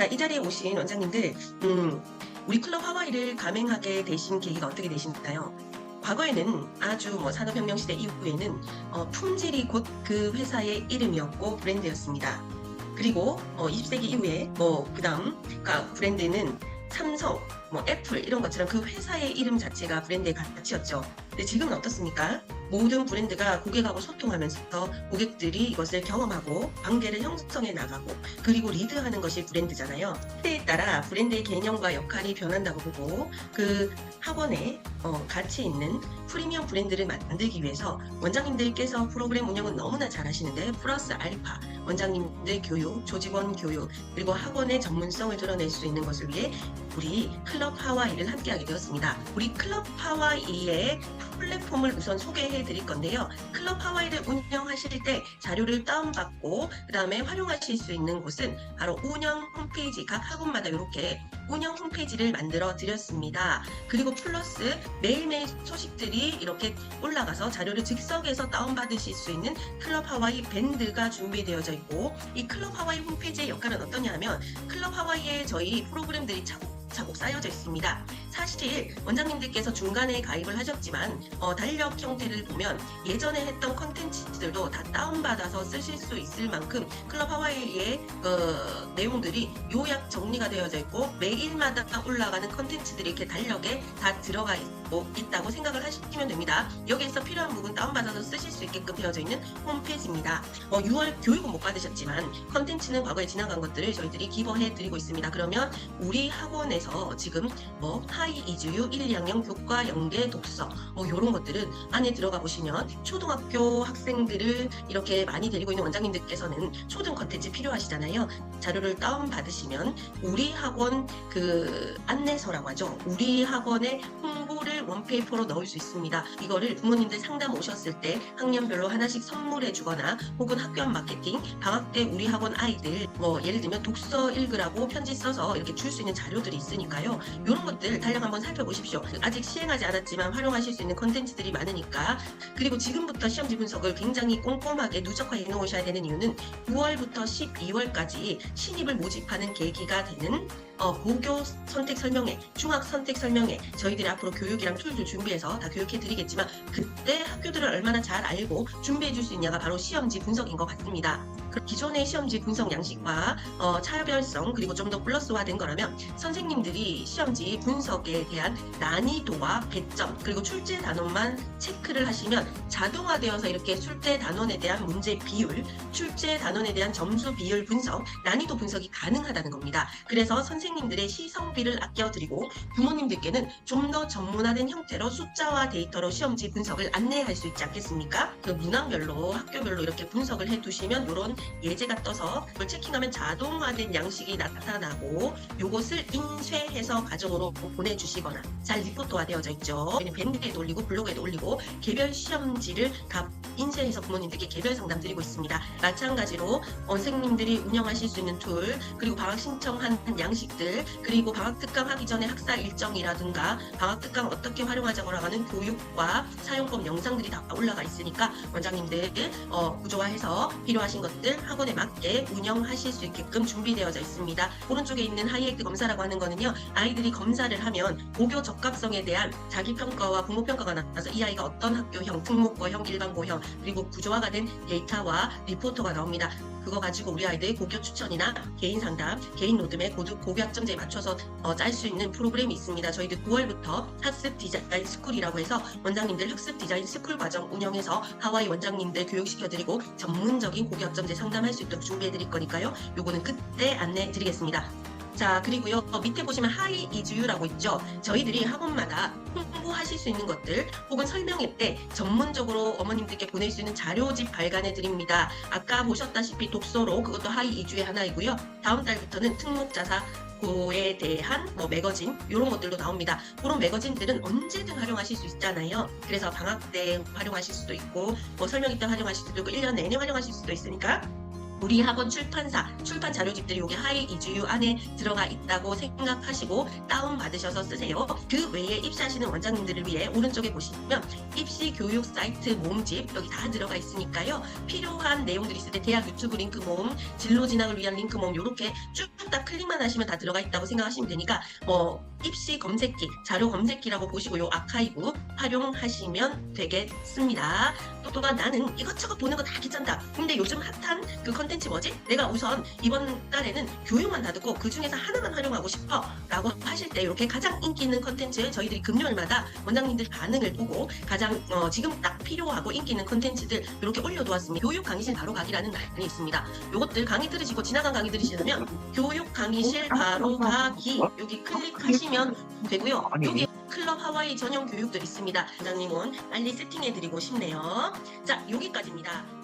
자, 이 자리에 오신 원장님들, 음, 우리 클럽 하와이를 감행하게 되신 계기가 어떻게 되시나요? 과거에는 아주 뭐 산업혁명 시대 이후에는 어, 품질이 곧 그 회사의 이름이었고 브랜드였습니다. 그리고 어, 20세기 이후에 뭐 그다음 그러니까 브랜드는 삼성, 뭐 애플 이런 것처럼 그 회사의 이름 자체가 브랜드의 가치였죠. 근데 지금은 어떻습니까? 모든 브랜드가 고객하고 소통하면서 고객들이 이것을 경험하고 관계를 형성해 나가고 그리고 리드하는 것이 브랜드잖아요. 시대에 따라 브랜드의 개념과 역할이 변한다고 보고 그 학원에 어, 가치 있는 프리미엄 브랜드를 만들기 위해서 원장님들께서 프로그램 운영은 너무나 잘하시는데 플러스 알파 원장님들 교육, 조직원 교육 그리고 학원의 전문성을 드러낼 수 있는 것을 위해 우리 클럽 하와이를 함께하게 되었습니다. 우리 클럽 하와이의 플랫폼을 우선 소개해 드릴 건데요. 클럽 하와이를 운영하실 때 자료를 다운받고 그 다음에 활용하실 수 있는 곳은 바로 운영 홈페이지 각 학원마다 이렇게 운영 홈페이지를 만들어 드렸습니다. 그리고 플러스 매일매일 소식들이 이렇게 올라가서 자료를 즉석에서 다운받으실 수 있는 클럽 하와이 밴드가 준비되어져 있고 이 클럽 하와이 홈페이지의 역할은 어떠냐 하면 클럽 하와이에 저희 프로그램들이 차곡 쌓여져 있습니다. 사실 원장님들께서 중간에 가입을 하셨지만 어, 달력 형태를 보면 예전에 했던 컨텐츠들도 다 다운받아서 쓰실 수 있을 만큼 클럽 하와이의 그 내용들이 요약 정리가 되어져 있고 매일마다 올라가는 컨텐츠들이 이렇게 달력에 다 들어가 있고 있다고 생각을 하시면 됩니다. 여기에서 필요한 부분 다운받아서 쓰실 수 있게끔 되어져 있는 홈페이지입니다. 어, 6월 교육은 못 받으셨지만 컨텐츠는 과거에 지나간 것들을 저희들이 기버해 드리고 있습니다. 그러면 우리 학원에서 지금 뭐 하이 이주유 1, 2학년 교과 연계 독서 뭐 이런 것들은 안에 들어가 보시면 초등학교 학생들을 이렇게 많이 데리고 있는 원장님들께서는 초등 컨텐츠 필요하시잖아요. 자료를 다운 받으시면 우리 학원 그 안내서라고 하죠. 우리 학원의 홍보를 원페이퍼로 넣을 수 있습니다. 이거를 부모님들 상담 오셨을 때 학년별로 하나씩 선물해 주거나 혹은 학교 안 마케팅 방학 때 우리 학원 아이들 뭐 예를 들면 독서 읽으라고 편지 써서 이렇게 줄 수 있는 자료들이 있으니까요. 이런 것들 달력 한번 살펴보십시오. 아직 시행하지 않았지만 활용하실 수 있는 컨텐츠들이 많으니까 그리고 지금부터 시험지 분석을 굉장히 꼼꼼하게 누적화해 놓으셔야 되는 이유는 9월부터 12월까지 신입을 모집하는 계기가 되는 어, 고교 선택 설명회, 중학 선택 설명회 저희들이 앞으로 교육이랑 툴들 준비해서 다 교육해 드리겠지만 그때 학교들을 얼마나 잘 알고 준비해 줄 수 있냐가 바로 시험지 분석인 것 같습니다. 그 기존의 시험지 분석 양식과 어, 차별성 그리고 좀 더 플러스화된 거라면 선생님들이 시험지 분석에 대한 난이도와 배점 그리고 출제 단원만 체크를 하시면 자동화되어서 이렇게 출제 단원에 대한 문제 비율, 출제 단원에 대한 점수 비율 분석, 난이도 분석이 가능하다는 겁니다. 그래서 선생님들의 시성비를 아껴드리고 부모님들께는 좀 더 전문화된 형태로 숫자와 데이터로 시험지 분석을 안내할 수 있지 않겠습니까? 그 문항별로 학교별로 이렇게 분석을 해두시면 이런 예제가 떠서 그걸 체킹하면 자동화된 양식이 나타나고 요것을 인쇄해서 가정으로 보내주시거나 잘 리포트화 되어져 있죠. 밴드에도 올리고 블로그에도 올리고 개별 시험지를 다 인쇄해서 부모님들께 개별 상담 드리고 있습니다. 마찬가지로 선생님들이 운영하실 수 있는 툴 그리고 방학 신청한 양식들 그리고 방학 특강 하기 전에 학사 일정이라든가 방학 특강 어떻게 활용하자고 하는 교육과 사용법 영상들이 다 올라가 있으니까 원장님들 어, 구조화해서 필요하신 것들 학원에 맞게 운영하실 수 있게끔 준비되어져 있습니다. 오른쪽에 있는 하이에이트 검사라고 하는 거는요 아이들이 검사를 하면 고교 적합성에 대한 자기 평가와 부모 평가가 나타나서 이 아이가 어떤 학교형, 특목고형, 일반고형 그리고 구조화가 된 데이터와 리포터가 나옵니다. 그거 가지고 우리 아이들 고교 추천이나 개인 상담, 개인 로드맵, 고교, 고교 학점제에 맞춰서 어, 짤 수 있는 프로그램이 있습니다. 저희들 9월부터 학습 디자인 스쿨이라고 해서 원장님들 학습 디자인 스쿨 과정 운영해서 하와이 원장님들 교육시켜드리고 전문적인 고교 학점제 상담할 수 있도록 준비해드릴 거니까요. 요거는 그때 안내 드리겠습니다. 자 그리고요 어, 밑에 보시면 하이 이주유라고 있죠 저희들이 학원마다 홍보하실 수 있는 것들 혹은 설명회 때 전문적으로 어머님들께 보낼 수 있는 자료집 발간해 드립니다 아까 보셨다시피 독서로 그것도 하이 이주의 하나이고요 다음 달부터는 특목자사 고에 대한 뭐 매거진 이런 것들도 나옵니다. 그런 매거진들은 언제든 활용하실 수 있잖아요. 그래서 방학 때 활용하실 수도 있고 뭐 설명회 때 활용하실 수도 있고 1년 내내 활용하실 수도 있으니까 우리 학원 출판사, 출판 자료집들이 여기 하이 이주유 안에 들어가 있다고 생각하시고 다운 받으셔서 쓰세요. 그 외에 입시하시는 원장님들을 위해 오른쪽에 보시면 입시 교육 사이트 모음집 여기 다 들어가 있으니까요. 필요한 내용들이 있을 때 대학 유튜브 링크 모음, 진로 진학을 위한 링크 모음 이렇게 쭉 다 클릭만 하시면 다 들어가 있다고 생각하시면 되니까 뭐 입시 검색기, 자료 검색기라고 보시고 요 아카이브 활용하시면 되겠습니다. 또 또한 나는 이것저것 보는 거 다 귀찮다. 근데 요즘 핫한 그 컨텐츠 뭐지? 내가 우선 이번 달에는 교육만 다 듣고 그 중에서 하나만 활용하고 싶어 라고 하실 때 이렇게 가장 인기 있는 컨텐츠 저희들이 금요일마다 원장님들 반응을 보고 가장 어, 지금 딱 필요하고 인기 있는 컨텐츠들 이렇게 올려두었습니다. 교육 강의실 바로 가기라는 날이 있습니다. 요것들 강의 들으시고 지나간 강의 들으시려면 교육 강의실 바로 가기 여기 클릭하시면 되고요. 여기 클럽 하와이 전용 교육들 있습니다. 원장님은 빨리 세팅해드리고 싶네요. 자, 여기까지입니다.